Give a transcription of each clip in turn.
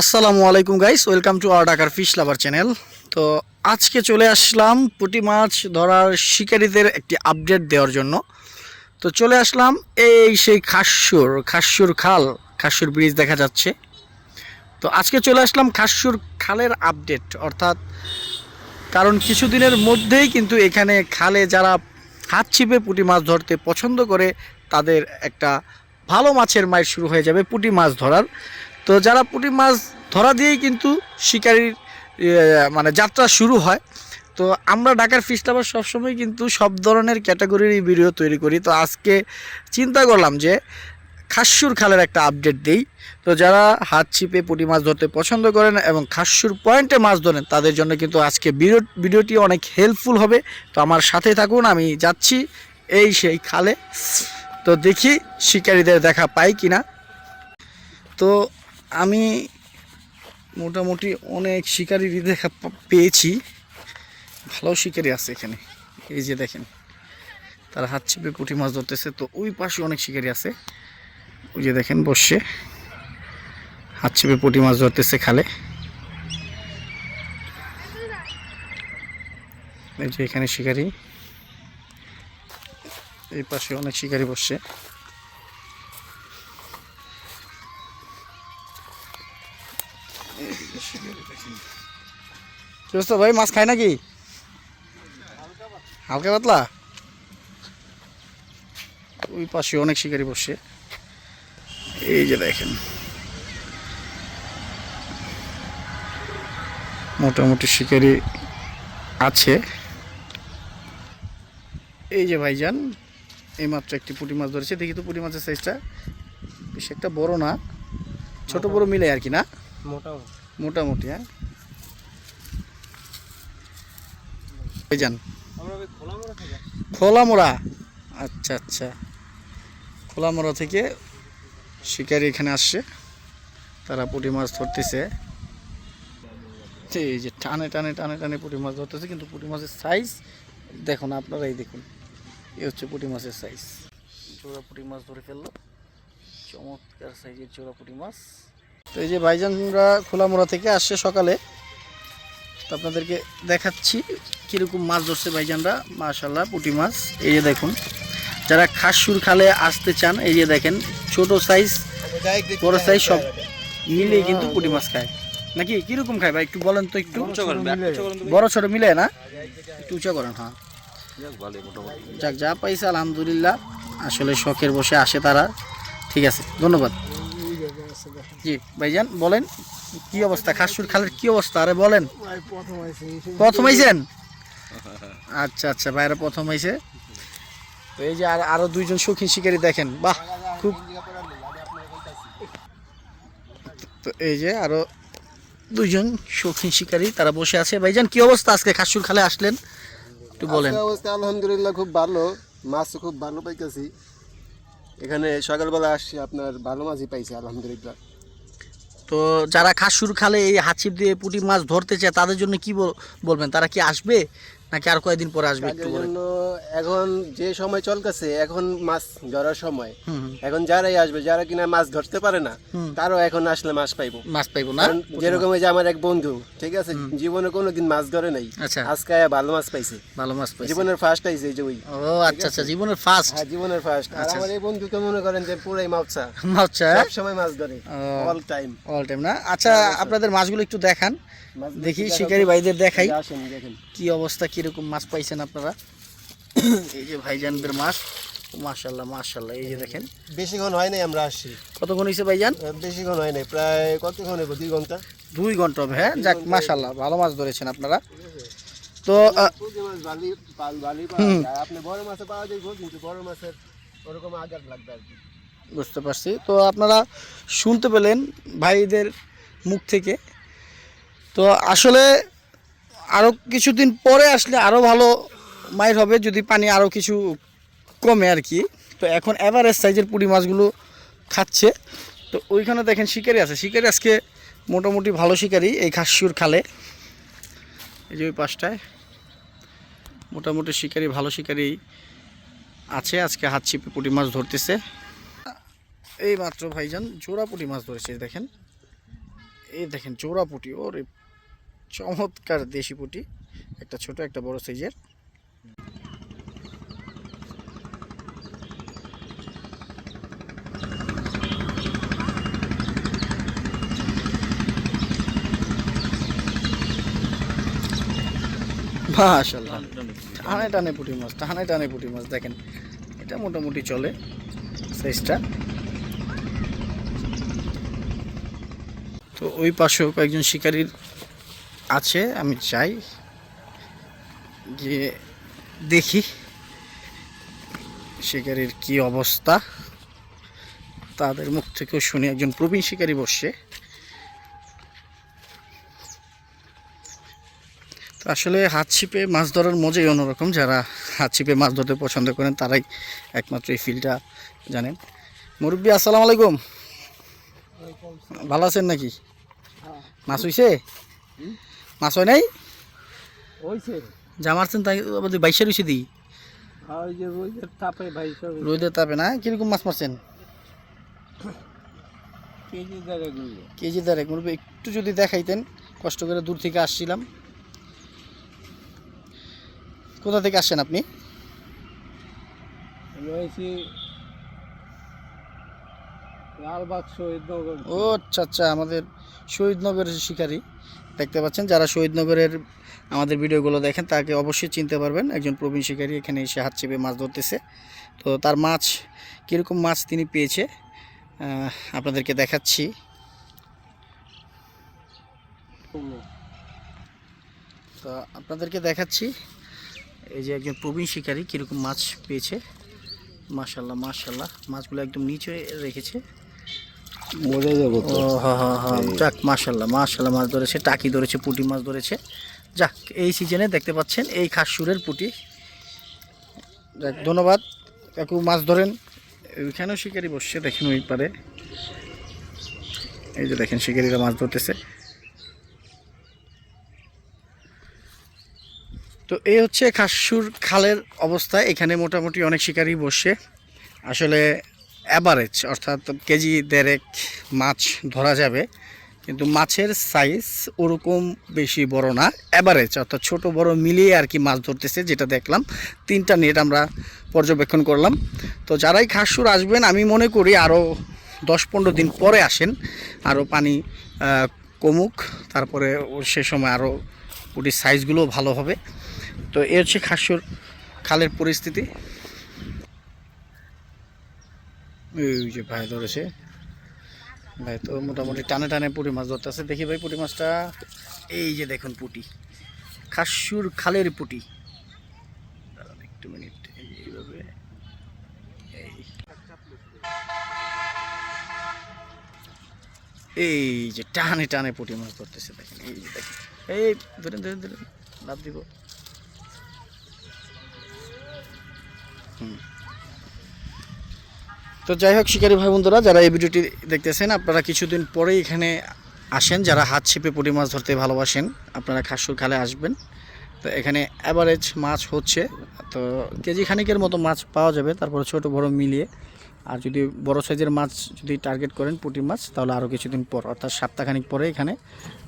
আসসালামু আলাইকুম guys, welcome to our ঢাকার ফিশ লাভার চ্যানেল। তো আজকে চলে আসলাম পুঁটি মাছ ধরার শিকারীদের একটি আপডেট দেওয়ার জন্য। তো চলে আসলাম এই সেই খাসুর খাসুর খাল, খাসুর ব্রিজ দেখা যাচ্ছে। তো আজকে চলে আসলাম খাসুর খালের আপডেট, অর্থাৎ কারণ কিছুদিনের মধ্যেই কিন্তু এখানে খালে যারা হাত ছিপে পুঁটি মাছ ধরতে পছন্দ করে, তাদের একটা ভালো মাছের মাইর শুরু হয়ে যাবে পুঁটি মাছ ধরার। তো যারা পুঁটি মাছ ধরা দিয়েই কিন্তু শিকারির মানে যাত্রা শুরু হয়, তো আমরা ঢাকার ফিশ লাভার সবসময় কিন্তু সব ধরনের ক্যাটাগরির ভিডিও তৈরি করি। তো আজকে চিন্তা করলাম যে খাসুর খালের একটা আপডেট দেই। তো যারা হাত ছিপে পুঁটি মাছ ধরতে পছন্দ করেন এবং খাসুর পয়েন্টে মাছ ধরেন, তাদের জন্য কিন্তু আজকে ভিডিও ভিডিওটি অনেক হেল্পফুল হবে। তো আমার সাথে থাকুন, আমি যাচ্ছি এই সেই খালে। তো দেখি শিকারীদের দেখা পাই কিনা। তো আমি মোটামুটি অনেক শিকারি দেখা পেয়েছি। ভালো শিকারি আছে এখানে। এই যে দেখেন, তারা হাত ছিপে পুঁটি মাছ ধরতেছে। তো ওই পাশে অনেক শিকারি আছে। ওই যে দেখেন বসে হাত ছিপে পুঁটি মাছ ধরতেছে খালে। এই যে এখানে শিকারি। এই পাশে অনেক শিকারি বসছে। অবস্থা ভাই মাছ খায় নাকি? হালকা পাতলা? ওই পাশে অনেক শিকারি বসছে এই যে দেখেন। মোটামুটি শিকারি আছে। এই যে ভাইজান এইমাত্র একটি পুঁটি মাছ ধরেছে। দেখি তো পুঁটি মাছের সাইজটা বেশ একটা বড় না ছোট বড় মিলে আর কি না? মোটামুটি। মোটামুটি হ্যাঁ। আসছি। খোলামোড়া? আচ্ছা আচ্ছা। খোলামোড়া থেকে শিকারি এখানে আসছে। তারা পুঁটি মাছ ধরতেছে। এই যে টানে টানে টানে টানে পুঁটি মাছ ধরতেছে কিন্তু পুঁটি মাছের সাইজ দেখুন আপনারাই দেখুন। এই হচ্ছে পুঁটি মাছের সাইজ চোরা পুঁটি মাছ ধরে ফেলল। চমৎকার সাইজের চোরা পুঁটি মাছ। তো এই যে ভাইজানরা খোলামোড়া থেকে আসছে সকালে। তো আপনাদেরকে দেখাচ্ছি। কীরকম মাছ ধরছে ভাইজানরা? মাশাল্লাহ পুঁটি মাছ। এই যে দেখুন যারা খাসুর খালে আসতে চান এই যে দেখেন ছোট সাইজ বড় সাইজ সব মিলিয়ে কিন্তু পুঁটি মাছ খায়। নাকি? কীরকম খায় ভাই? একটু বলেন তো একটু। বড় ছোট মিলে না? একটু উঁচা করেন হ্যাঁ। যাক যা পাইছে আলহামদুলিল্লাহ। আসলে শখের বসে আসে তারা। ঠিক আছে ধন্যবাদ। জি ভাইজান বলেন কি অবস্থা? খাসুর খালের কি অবস্থা? আরে বলেন। প্রথম আইছেন? আচ্ছা আচ্ছা বাইরে প্রথম তো এই যে আর দুইজন শৌখিন শিকারী দেখেন বাহ খুব তো এই যে আরও দুইজন শৌখিন শিকারী তারা বসে আছে। ভাইজান কি অবস্থা আজকে? খাসুর খালে আসলেন? একটু বলেন। অবস্থা আলহামদুলিল্লাহ খুব ভালো। মাছ খুব ভালো পাইতেছি। এখানে সকালবেলা আসছি আপনার ভালো মাছই পাইছি আলহামদুলিল্লাহ। তো যারা খাসুর খালে এই হাঁচিপ দিয়ে পুঁটি মাছ ধরতে চায় তাদের জন্য কি বল- বলবেন? তারা কি আসবে? নাকি আর কয়েকদিন পরে আসবে একটু জন্য এখন যে সময় চলতেছে এখন মাছ ধরার সময়। এখন যারাই আসবে যারা কিনা মাছ ধরতে পারে না তারও এখন আসলে মাছ পাইবো। মাছ পাইবো না? যেরকম যে আমার এক বন্ধু ঠিক আছে জীবনে কোনোদিন মাছ ধরে নাই। আচ্ছা। আজকে ভালো মাছ পাইছে। ভালো মাছ পাইছে। জীবনের ফার্স্ট আইছে এই যে ওই। ও আচ্ছা আচ্ছা জীবনের ফার্স্ট হ্যাঁ জীবনের ফার্স্ট আর আচ্ছা। আমার এই বন্ধুকে মনে করেন যে পুরাই মাপসা আচ্ছা সব সময় মাছ ধরে অল টাইম অল টাইম না? আচ্ছা আপনাদের মাছগুলো একটু দেখান। দেখি শিকারি ভাইদের দেখাই। আসেন দেখেন। কি অবস্থা কীরকম মাছ পাইছেন আপনারা? এই যে ভাইজানদের মাছ মাশাল্লাহ মাশাল্লাহ এই যে দেখেন। বেশিক্ষণ হয় নাই আমরা আসছি। কতক্ষণ হয়েছে ভাইজান? বেশিক্ষণ হয় নাই প্রায় কতক্ষণ হইব? দুই ঘণ্টা। দুই ঘণ্টা হবে হ্যাঁ? যাক মাশাল্লাহ ভালো মাছ ধরেছেন আপনারা। তো বুঝতে পারছি। তো আপনারা শুনতে পেলেন ভাইদের মুখ থেকে। তো আসলে আরও কিছুদিন পরে আসলে আরও ভালো মাইর হবে, যদি পানি আরও কিছু কমে আর কি। তো এখন এভারেজ সাইজের পুঁটি মাছগুলো খাচ্ছে। তো ওইখানে দেখেন শিকারি আছে। শিকারি আজকে মোটামুটি ভালো শিকারি, এই খাসিউর খালে। এই যে ওই পাশটায়। মোটামুটি শিকারি, ভালো শিকারি আছে আজকে হাত ছিপে পুঁটি মাছ ধরতেছে। এই মাত্র ভাইজান, জোড়া পুঁটি মাছ ধরেছে দেখেন। এই দেখেন চৌড়া পুটি, ওরে চমৎকার দেশি পুটি। একটা ছোট, একটা বড় সাইজের। মাশাল্লাহ টানে টানে পুঁটি মাছ, টানে টানে পুঁটি মাছ, দেখেন। এটা মোটামুটি চলে সাইজটা। তো ওই পাশেও কয়েকজন শিকারীর আছে আমি চাই যে দেখি শিকারীর কি অবস্থা। তাদের মুখ থেকেও শুনি একজন প্রবীণ শিকারী বসছে তো আসলে হাত ছিপে মাছ ধরার মজাই অন্যরকম যারা হাত ছিপে মাছ ধরতে পছন্দ করেন তারাই একমাত্র এই ফিলটা জানেন। মুরব্বী আসসালামু আলাইকুম। ভালো আছেন নাকি? মাছ হইছে? মাছ হয় নাই? যা মারছেন তাই আমাদের বাইশে রয়েছে দিই রোদের তাপে না? কীরকম মাছ মারছেন? কেজি গুলো কেজি একটু যদি দেখাইতেন কষ্ট করে দূর থেকে আসছিলাম। কোথা থেকে আসছেন আপনি? ও আচ্ছা আচ্ছা আমাদের শহীদনগরের শিকারী দেখতে পাচ্ছেন। যারা শহীদনগরের আমাদের ভিডিওগুলো দেখেন, তাকে অবশ্যই চিনতে পারবেন। একজন প্রবীণ শিকারী এখানে এসে হাত চেপে মাছ ধরতেছে। তো তার মাছ, কীরকম মাছ তিনি পেয়েছে আপনাদেরকে দেখাচ্ছি। তো আপনাদেরকে দেখাচ্ছি, এই যে একজন প্রবীণ শিকারী কীরকম মাছ পেয়েছে। মাশাল্লাহ মাশাল্লাহ মাছগুলো একদম নিচে রেখেছে। মরে যাব ও হা হা হা। যাক মাশাল্লাহ মাশাল্লাহ মাছ ধরেছে টাকি ধরেছে পুঁটি মাছ ধরেছে। যাক এই সিজনে দেখতে পাচ্ছেন এই খাসুরের পুঁটি। যাক ধন্যবাদ। কাকু মাছ ধরেন। ওইখানেও শিকারি বসছে দেখেন ওই পারে। এই যে দেখেন শিকারিরা মাছ ধরতেছে। তো এই হচ্ছে খাসুর খালের অবস্থা। এখানে মোটামুটি অনেক শিকারি বসছে। আসলে অ্যাভারেজ অর্থাৎ কেজি দেড়েক মাছ ধরা যাবে। কিন্তু মাছের সাইজ ওরকম বেশি বড় না অ্যাভারেজ অর্থাৎ ছোট বড় মিলিয়ে আর কি মাছ ধরতেছে, যেটা দেখলাম। তিনটা নেট আমরা পর্যবেক্ষণ করলাম। তো যারাই খাসুর আসবেন, আমি মনে করি আরও দশ পনেরো দিন পরে আসেন আরও পানি কমুক, তারপরে সে সময় আরও পুটির সাইজগুলো ভালো হবে। তো এ হচ্ছে খাসুর খালের পরিস্থিতি। ওই যে ভাই ধরেছে। ভাই তো মোটামুটি টানে টানে পুঁটি মাছ ধরতেছে দেখি ভাই পুঁটি মাছটা, এই যে দেখুন পুঁটি। খাসুর খালের পুঁটি। একটু মিনিট এই এইভাবে। এই। এই যে টানে টানে পুঁটি মাছ ধরতেছে, দেখেন, এই যে দেখেন। এই, ধরেন ধরেন ধরেন লাভ দিব। হুম। তো যাই হোক, শিকারী ভাই বন্ধুরা যারা এই ভিডিওটি দেখতেছেন, আপনারা কিছুদিন পরেই এখানে আসেন। যারা হাত ছিপে পুঁটি মাছ ধরতে ভালোবাসেন, আপনারা খাসুর খালে আসবেন। তো এখানে অ্যাভারেজ মাছ হচ্ছে, তো কেজি খানিকের মতো মাছ পাওয়া যাবে, তারপরে ছোট বড় মিলিয়ে। আর যদি বড় সাইজের মাছ যদি টার্গেট করেন পুঁটি মাছ, তাহলে আরও কিছুদিন পর, অর্থাৎ সপ্তাহখানিক পরে এখানে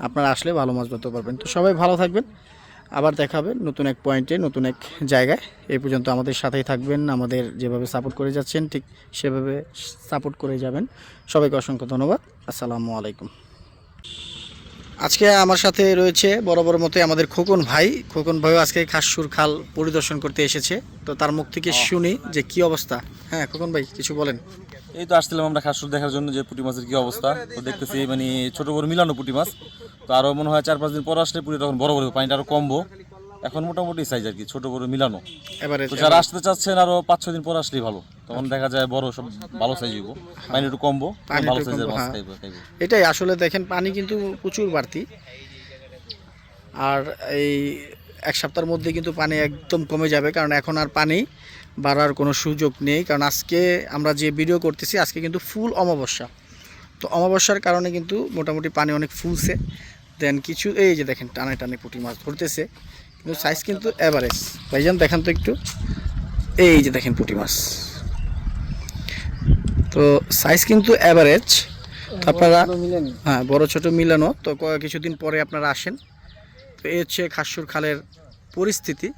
আপনারা আসলে ভালো মাছ ধরতে পারবেন। তো সবাই ভালো থাকবেন আবার দেখা হবে নতুন এক পয়েন্টে নতুন এক জায়গায়। এই পর্যন্ত আমাদের সাথেই থাকবেন, আমাদের যেভাবে সাপোর্ট করে যাচ্ছেন, ঠিক সেভাবে সাপোর্ট করে যাবেন। সবাইকে অসংখ্য ধন্যবাদ। আসসালামু আলাইকুম। আজকে আমার সাথে রয়েছে বড় বড় মতে আমাদের খোকন ভাই। খোকন ভাইও আজকে খাসুর খাল পরিদর্শন করতে এসেছে। তো তার মুখ থেকে শুনি যে কি অবস্থা। হ্যাঁ খোকন ভাই কিছু বলেন। এই তো আসছিলাম আমরা খাসুর দেখার জন্য যে পুঁটি মাছের কি অবস্থা। তো দেখতেছি মানে ছোট বড় মিলানো পুঁটি মাছ। তো আরও মনে হয় চার পাঁচ দিন পর আসলে পুঁটি তখন বড় বড় পানিটা আরও কমবো। এখন মোটামুটি সাইজ আর কি ছোট বড় মিলানো। এবারে তো যারা আসতে চাচ্ছেন আরও পাঁচ ছয় দিন পর আসলেই ভালো। তখন দেখা যায় বড় সব ভালো সাইজ হইব। পানি একটু কমবো ভালো সাইজের মাছ হ্যাঁ। খাইবো খাইবো। এটাই আসলে দেখেন পানি কিন্তু প্রচুর বাড়তি। আর এই এক সপ্তাহের মধ্যে কিন্তু পানি একদম কমে যাবে কারণ এখন আর পানি বাড়ার কোনো সুযোগ নেই। কারণ আজকে আমরা যে ভিডিও করতেছি আজকে কিন্তু ফুল অমাবস্যা। তো অমাবস্যার কারণে কিন্তু মোটামুটি পানি অনেক ফুলছে। দেন কিছু এই যে দেখেন টানে টানে পুঁটি মাছ ধরতেছে। কিন্তু সাইজ কিন্তু অ্যাভারেজ ভাইজান দেখান তো একটু। এই যে দেখেন পুঁটি মাছ। তো সাইজ কিন্তু অ্যাভারেজ তো আপনারা হ্যাঁ বড় ছোটো মিলানো। তো কিছুদিন পরে আপনারা আসেন। তো এই হচ্ছে খাসুর খালের পরিস্থিতি।